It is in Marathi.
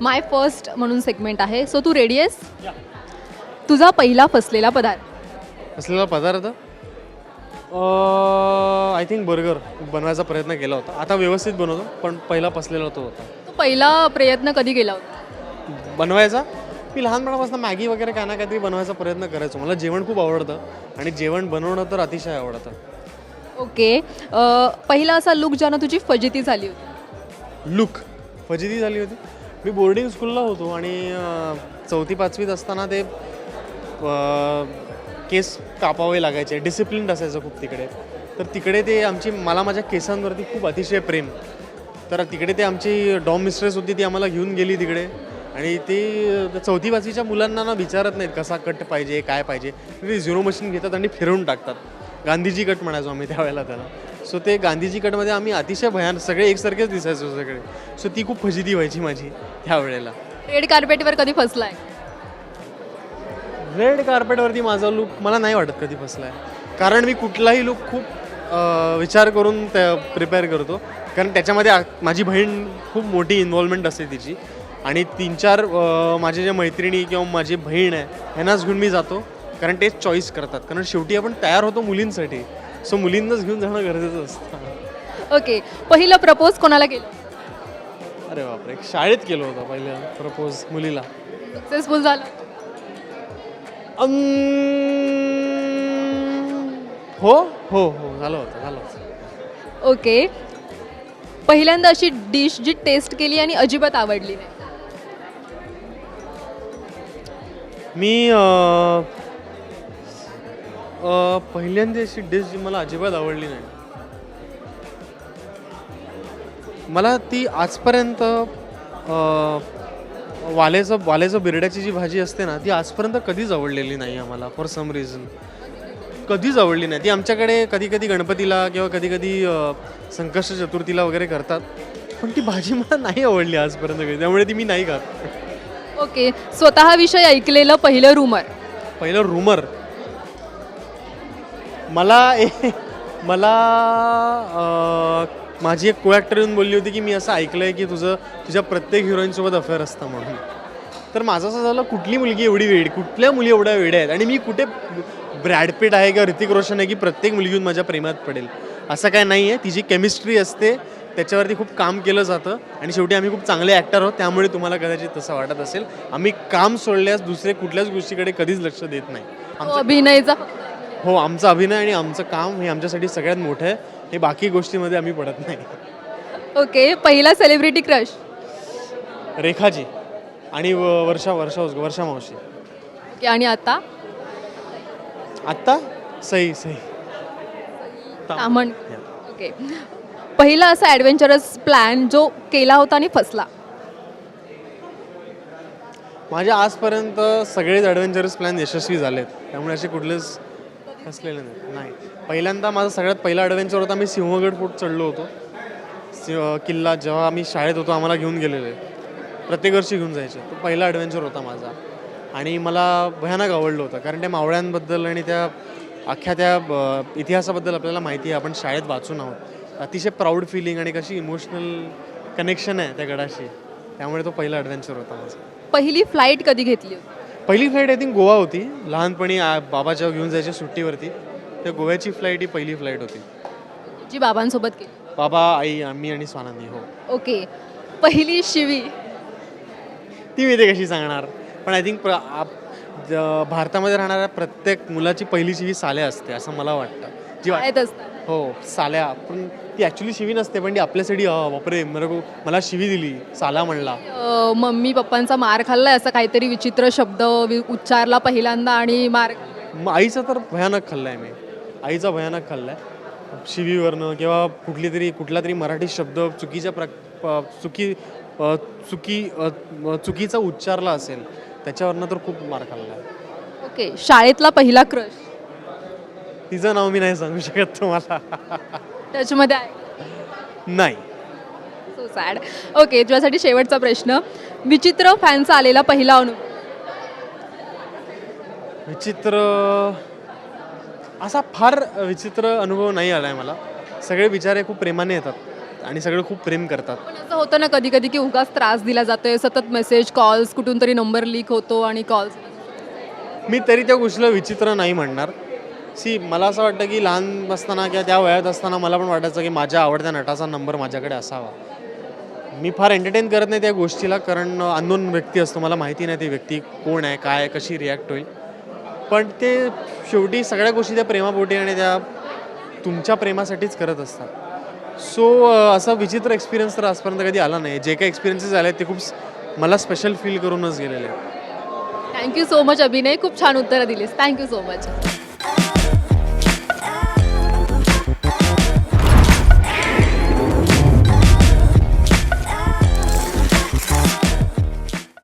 माय फर्स्ट म्हणून सेगमेंट आहे. सो तू रेडी आहेस? तुझा पहिला फसलेला पदार्थ. असलेला पदार्थ? आय थिंक बर्गर बनवायचा प्रयत्न केला होता. आता व्यवस्थित बनवतो पण पहिला पसलेला तो होता. तू पहिला प्रयत्न कधी केला होता? बनवायचा? मी लहानपणापासून मॅगी वगैरे काय ना काहीतरी बनवायचा प्रयत्न करायचो. मला जेवण खूप आवडतं आणि जेवण बनवणं तर अतिशय आवडतं. ओके. पहिला असा लुक ज्यानं तुझी फजिती झाली होती? लुक फजिती झाली होती? मी बोर्डिंग स्कूलला होतो आणि चौथी पाचवीत असताना ते केस कापावे लागायचे डिसिप्लिन्ड असायचं खूप तिकडे. तर तिकडे ते आमची मला माझ्या केसांवरती खूप अतिशय प्रेम. तर तिकडे ते आमची डॉम मिस्ट्रेस होती ती आम्हाला घेऊन गेली तिकडे. आणि ती चौथी पाचवीच्या मुलांना ना विचारत नाहीत कसा कट पाहिजे काय पाहिजे. ते झिरो मशीन घेतात आणि फिरवून टाकतात. गांधीजी कट म्हणायचो आम्ही त्यावेळेला त्याला. सो ते गांधीजी कटमध्ये आम्ही अतिशय भयान सगळे एकसारखेच दिसायचो सगळे. सो ती खूप फजिती व्हायची माझी त्यावेळेला. रेड कार्पेटवर कधी फसलाय? रेड कार्पेटवरती माझा लुक मला नाही वाटत कधी फसला आहे कारण मी कुठलाही लुक खूप विचार करून त्या प्रिपेअर करतो. कारण त्याच्यामध्ये माझी बहीण खूप मोठी इन्व्हॉल्वमेंट असते तिची. आणि तीन चार अं, माझ्या ज्या मैत्रिणी किंवा माझी बहीण आहे ह्यांनाच घेऊन मी जातो. कारण तेच चॉईस करतात. कारण शेवटी आपण तयार होतो मुलींसाठी. सो मुलींनाच घेऊन जाणं गरजेचं असतं. ओके पहिलं प्रपोज कोणाला केलं? अरे बापरे. शाळेत केलं होतं पहिलं प्रपोज मुलीला. सक्सेसफुल झालं. हो हो हो. झालं होतं झालं होतं. ओके पहिल्यांदा अशी डिश जी टेस्ट केली आणि अजिबात आवडली नाही. मी अं, पहिल्यांदा अशी डिश जी मला अजिबात आवडली नाही. मला ती आजपर्यंत अं, वाल्याचं वाल्याचं बिरड्याची जी भाजी असते ना ती आजपर्यंत कधीच आवडलेली नाही आम्हाला फॉर सम रिझन कधीच आवडली नाही. ती आमच्याकडे कधी कधी गणपतीला किंवा कधी कधी संकष्ट चतुर्थीला वगैरे करतात पण ती भाजी मला नाही आवडली आजपर्यंत कधी. त्यामुळे ती मी नाही खात. ओके स्वतःविषयी ऐकलेलं पहिलं रुमर पहिलं रुमर मला ए- मला माझी एक को ॲक्टर येऊन बोलली होती की मी असं ऐकलं आहे की तुझं तुझ्या प्रत्येक हिरोईनसोबत अफेअर असतं म्हणून. तर माझं असं झालं कुठली मुलगी एवढी वेडी कुठल्या मुली एवढ्या वेड आहेत? आणि मी कुठे ब्रॅडपिट आहे किंवा ऋतिक रोशन आहे की प्रत्येक मुलगी येऊन माझ्या प्रेमात पडेल? असं काय नाही आहे तिची केमिस्ट्री असते. त्याच्यावरती खूप काम केलं जातं. आणि शेवटी आम्ही खूप चांगले ॲक्टर आहोत. त्यामुळे तुम्हाला कदाचित तसं वाटत असेल. आम्ही काम सोडल्यास दुसरे कुठल्याच गोष्टीकडे कधीच लक्ष देत नाही. तो अभिनयचा हो आमचा अभिनय आणि आमचं काम हे आमच्यासाठी सगळ्यात मोठं आहे. हे बाकी गोष्टीमध्ये आम्ही पडत नाही. ओके पहिला सेलिब्रिटी क्रश रेखाजी आणि व- वर्षा वर्षा वर्षा मावशी. ओके आणि आता आत्ता? सई सई. तामण. ओके. पहिला असा ॲडव्हेंचरस प्लॅन जो केला होता आणि फसला. माझ्या आजपर्यंत सगळेच ॲडव्हेंचरस प्लॅन यशस्वी झालेत. त्यामुळे असे कुठलेच असलेले नाही. नाही. पहिल्यांदा माझा सगळ्यात पहिला ॲडव्हेंचर होता मी सिंहगड फोर्ट चढलो होतो. सिंह किल्ला जेव्हा आम्ही शाळेत होतो आम्हाला घेऊन गेलेले. प्रत्येक वर्षी घेऊन जायचे. तो पहिला ॲडव्हेंचर होता माझा. आणि मला भयानक आवडलं होतं. कारण त्या मावळ्यांबद्दल आणि त्या अख्ख्या त्या इतिहासाबद्दल आपल्याला माहिती आहे. आपण शाळेत वाचून आहोत अतिशय प्राऊड फिलिंग आणि कशी इमोशनल कनेक्शन आहे त्या गडाशी. त्यामुळे तो पहिला ॲडव्हेंचर होता माझा. पहिली फ्लाईट कधी घेतली होती? पहिली फ्लाईट आय थिंक गोवा होती. लहानपणी आ- बाबा जेव्हा घेऊन जायचे सुट्टीवरती त्या गोव्याची फ्लाईट ही पहिली फ्लाईट होती. जी बाबांसोबत केली. बाबा आई आम्ही आणि स्वानंदी हो. ओके. पहिली शिवी. ती मी ते कशी सांगणार? पण आय थिंक भारतामध्ये राहणाऱ्या प्रत्येक मुलाची पहिली शिवी साल्या असते असं मला वाटतं. जी वाट शाळेत असताना. हो साल्या. पण ती ॲक्च्युली शिवी नसते पण ती आपल्यासाठी अ, बापरे मला को- मला शिवी दिली साला म्हणला. अ, मम्मी पप्पांचा मार खाल्लाय असं काहीतरी विचित्र शब्द वि- उच्चारला पहिल्यांदा आणि मार मग आईचा तर भयानक खाल्ला आहे मी. आईचा भयानक खाल्ला आहे शिवीवरनं किंवा कुठली तरी कुठला तरी मराठी शब्द चुकीच्या प्र प- चुकी अ, चुकी अ, म- चुकीचा उच्चारला असेल त्याच्यावरनं तर खूप मार खाल्ला आहे ओके शाळेतला पहिला क्रश. तिचं नाव मी नाही सांगू शकत तुम्हाला. त्याच्यामध्ये आहे. नाही. सो सॅड ओके तुझ्यासाठी शेवटचा प्रश्न. विचित्र फॅनचा आलेला पहिला अनुभव विचित्र असा फार विचित्र अनुभव नाही आला आहे मला. सगळे विचार खूप प्रेमाने येतात आणि सगळे खूप प्रेम करतात. पण असं होतं ना कधी कधी की उगाच त्रास दिला जातोय सतत मेसेज कॉल्स कुठून तरी नंबर लीक होतो आणि कॉल्स मी तरी त्या गोष्टीला विचित्र नाही म्हणणार. सी मला असं वाटतं की लहान असताना किंवा त्या वयात असताना मला पण वाटायचं की माझ्या आवडत्या नटाचा नंबर माझ्याकडे असावा. मी फार एंटरटेन करत नाही त्या गोष्टीला कारण अननोन व्यक्ती असतो. मला माहिती नाही ती व्यक्ती कोण आहे काय आहे, कशी रिॲक्ट होईल. पण ते शेवटी सगळ्या गोष्टी त्या प्रेमापोटी आणि त्या तुमच्या प्रेमासाठीच करत असतात. सो असा विचित्र एक्सपिरियन्स तर आजपर्यंत कधी आला नाही. जे काही एक्सपिरियन्सेस आले ते खूप मला स्पेशल फील करूनच गेलेले आहेत. थँक्यू सो मच अभिनय. खूप छान उत्तरं दिलीस. Thank you so much